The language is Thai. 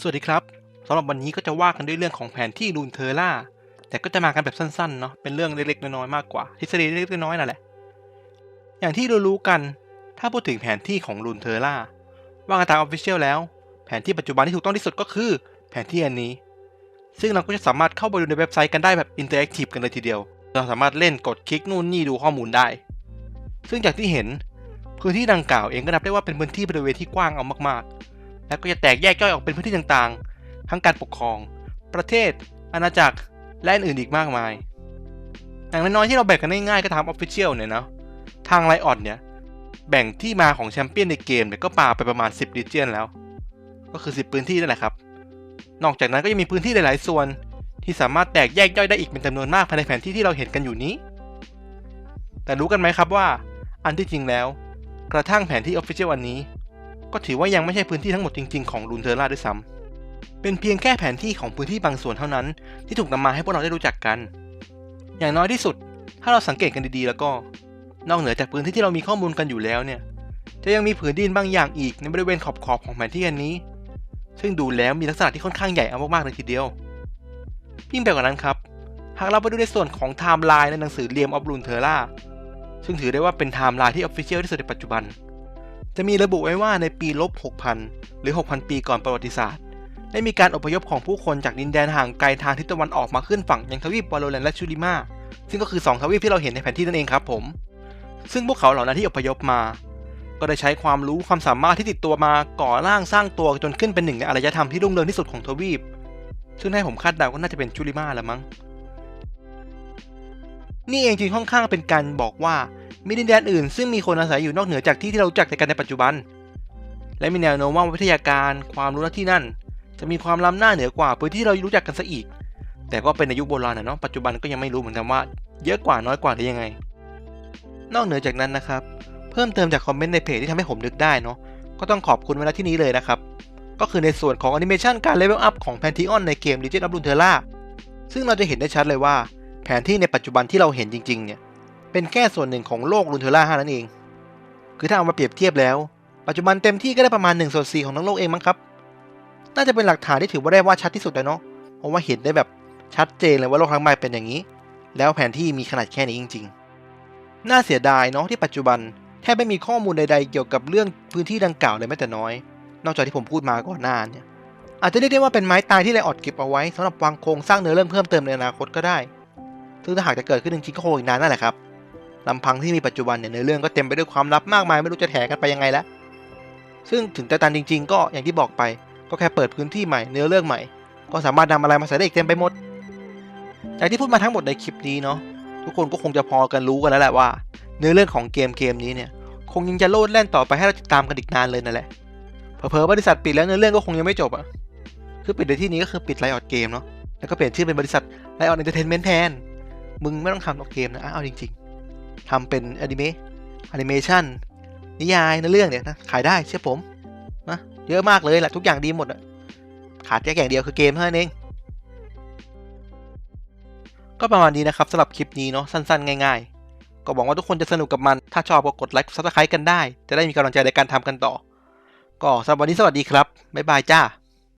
สวัสดีครับสำหรับวันนี้ก็จะว่ากันด้วยเรื่องของแผนที่ลูนเทอร่าแต่ก็จะมากันแบบสั้นๆเนาะเป็นเรื่องเล็กๆน้อยๆมากกว่า ทฤษฎีเล็กๆน้อยๆนั่นแหละ อย่างที่รู้ๆกัน ถ้าพูดถึงแผนที่ของลูนเทอร่าว่ากันตามออฟฟิเชียลแล้ว แผนที่ปัจจุบันที่ถูกต้องที่สุดก็คือแผนที่อันนี้ ซึ่งเราก็จะสามารถเข้าไปดูในเว็บไซต์กันได้แบบอินเตอร์แอคทีฟกันเลยทีเดียว เราสามารถเล่นกดคลิกนู่นนี่ดูข้อมูลได้ ซึ่งจากที่เห็นพื้นที่ดังกล่าวเองก็นับได้ว่าเป็นพื้นที่บริเวณที่กว้างเอามากๆ และก็จะแตกแยกย่อยออกเป็นพื้นที่ต่างๆ ทั้งการปกครอง ประเทศ อาณาจักร และอื่นๆอีกมากมาย อย่างน้อยๆที่เราแบ่งกันง่ายๆก็ทำออฟฟิเชียลเนี่ยนะทางไลออนเนี่ย แบ่งที่มาของแชมเปี้ยนในเกมเนี่ยก็ปาไปประมาณ 10ดิเจียนแล้ว ก็คือ 10 พื้นที่นั่นแหละครับ นอกจากนั้นก็ยังมีพื้นที่หลายๆส่วน ที่สามารถแตกแยกย่อยได้อีกเป็นจำนวนมากภายในแผนที่ที่เราเห็นกันอยู่นี้ แต่รู้กันไหมครับว่า อันที่จริงแล้ว กระทั่งแผนที่ออฟฟิเชียลอันนี้ ก็ถือว่ายังไม่ใช่พื้นที่ทั้งหมดจริงๆของลูนเทอร่าด้วยซ้ำเป็นเพียงแค่แผนที่ของพื้นที่บางส่วนเท่านั้น ที่ถูกนำมาให้พวกเราได้รู้จักกัน อย่างน้อยที่สุด ถ้าเราสังเกตกันดีๆ แล้วก็ นอกเหนือจากพื้นที่ที่เรามีข้อมูลกันอยู่แล้วเนี่ย จะยังมีผืนดินบางอย่างอีกในบริเวณขอบๆของแผนที่อันนี้ ซึ่งดูแล้วมีลักษณะที่ค่อนข้างใหญ่เอามากๆเลยทีเดียว ยิ่งไปกว่านั้นครับ หากเราไปดูในส่วนของไทม์ไลน์ในหนังสือเรียมออฟลูนเทอร่าซึ่งถือได้ว่าเป็นไทม์ไลน์ที่ออฟฟิเชียลที่สุดในปัจจุบัน จะมีระบุไว้ว่าในปีลบ 6,000 หรือ 6,000 ปีก่อนประวัติศาสตร์ ได้มีการอพยพของผู้คนจากดินแดนห่างไกลทางทิศตะวันออกมาขึ้นฝั่งยังทวีปวาโลแลนและชูริมา ซึ่งก็คือ 2 ทวีปที่เราเห็นในแผนที่นั่นเองครับผม ซึ่งพวกเขาเหล่านั้นที่อพยพมา ก็ได้ใช้ความรู้ความสามารถที่ติดตัวมาก่อร่างสร้างตัวจนขึ้นเป็นหนึ่งในอารยธรรมที่รุ่งเรืองที่สุดของทวีป ซึ่งให้ผมคาดเดาก็น่าจะเป็นชูริมาละมั้ง นี่เองจึงค่อนข้างเป็นการบอกว่ามีดินแดนอื่นซึ่งมีคนอาศัยอยู่นอกเหนือจากที่ที่เราจักในกันในปัจจุบัน และมีแนวโน้มว่าวิทยาการความรู้ที่นั่น จะมีความล้ำหน้าเหนือกว่าพื้นที่เรารู้จักกันซะอีก แต่ก็เป็นในยุคโบราณนะเนาะปัจจุบันก็ยังไม่รู้เหมือนกันว่า เยอะกว่าน้อยกว่าหรือยังไง นอกเหนือจากนั้นนะครับ เพิ่มเติมจากคอมเมนต์ในเพจที่ทำให้ผมนึกได้เนาะก็ต้องขอบคุณไว้ณที่นี้เลยนะครับก็คือในส่วนของแอนิเมชันการเลเวลอัพของแพนทีออนในเกม Legend of Runeterra ซึ่งเราจะเห็นได้ชัดเลยว่า แผนที่ในปัจจุบันที่เราเห็นจริง ๆ เนี่ย เป็นแค่ส่วนหนึ่งของโลกรุนเทอร่านั่นเอง คือถ้าเอามาเปรียบเทียบแล้ว ปัจจุบันเต็มที่ก็ได้ประมาณ1ส่วน4ของทั้งโลกเองมั้งครับ น่าจะเป็นหลักฐานที่ถือว่าได้ว่าชัดที่สุดเลยเนาะ เพราะว่าเห็นได้แบบชัดเจนเลยว่าโลกทั้งใบเป็นอย่างนี้ แล้วแผนที่มีขนาดแค่นี้จริง ๆ น่าเสียดายเนาะที่ปัจจุบันแทบไม่มีข้อมูลใด ๆ เกี่ยวกับเรื่องพื้นที่ดังกล่าวเลยแม้แต่น้อย นอกจากที่ผมพูดมาก่อนหน้าเนี่ย อาจจะเรียกได้ว่าเป็นไม้ตายที่ไลออดเก็บเอาไว้สำหรับวางโครงสร้างเนื้อเรื่องเพิ่มเติมในอนาคตก็ได้ ซึ่งถ้าหากจะเกิดขึ้นจริงๆก็คงอีกนานนั่นแหละครับลำพังที่มีปัจจุบันเนี่ยเนื้อเรื่องก็เต็มไปด้วยความลับมากมายไม่รู้จะแถกันไปยังไงแล้ว ซึ่งถึงแต่ตันจริง ๆ ก็อย่างที่บอกไป ก็แค่เปิดพื้นที่ใหม่เนื้อเรื่องใหม่ ก็สามารถนำอะไรมาใส่ได้อีกเต็มไปหมดจากที่พูดมาทั้งหมดในคลิปนี้เนาะทุกคนก็คงจะพอกันรู้กันแล้วแหละว่า เนื้อเรื่องของเกมเกมนี้เนี่ยคงยังจะโลดแล่นต่อไปให้เราติดตามกันอีกนานเลยนั่นแหละเผลอๆบริษัทปิดแล้วเนื้อเรื่องก็คงยังไม่จบอะคือปิดในที่นี้ก็คือปิดไลออดเกมเนาะแล้วก็เปลี่ยนชื่อเป็นบริษัทไลออดเอนเตอร์เทนเมนต์แทน มึงไม่ต้องทำหรอกเกมนะอะเอาจริงๆทำเป็นอนิเมะแอนิเมชันนิยายในเรื่องเนี่ยนะขายได้เชื่อผมนะเยอะมากเลยแหละทุกอย่างดีหมดอะขาดแค่อย่างเดียวคือเกมเท่านั้นเองก็ประมาณนี้นะครับสำหรับคลิปนี้เนาะสั้นๆ ง่ายๆ ก็หวังว่าทุกคนจะสนุกกับมัน ถ้าชอบก็กดไลค์ซับสไครต์กันได้ จะได้มีกำลังใจในการทำกันต่อ ก็สำหรับวันนี้สวัสดีครับ บ๊ายบายจ้า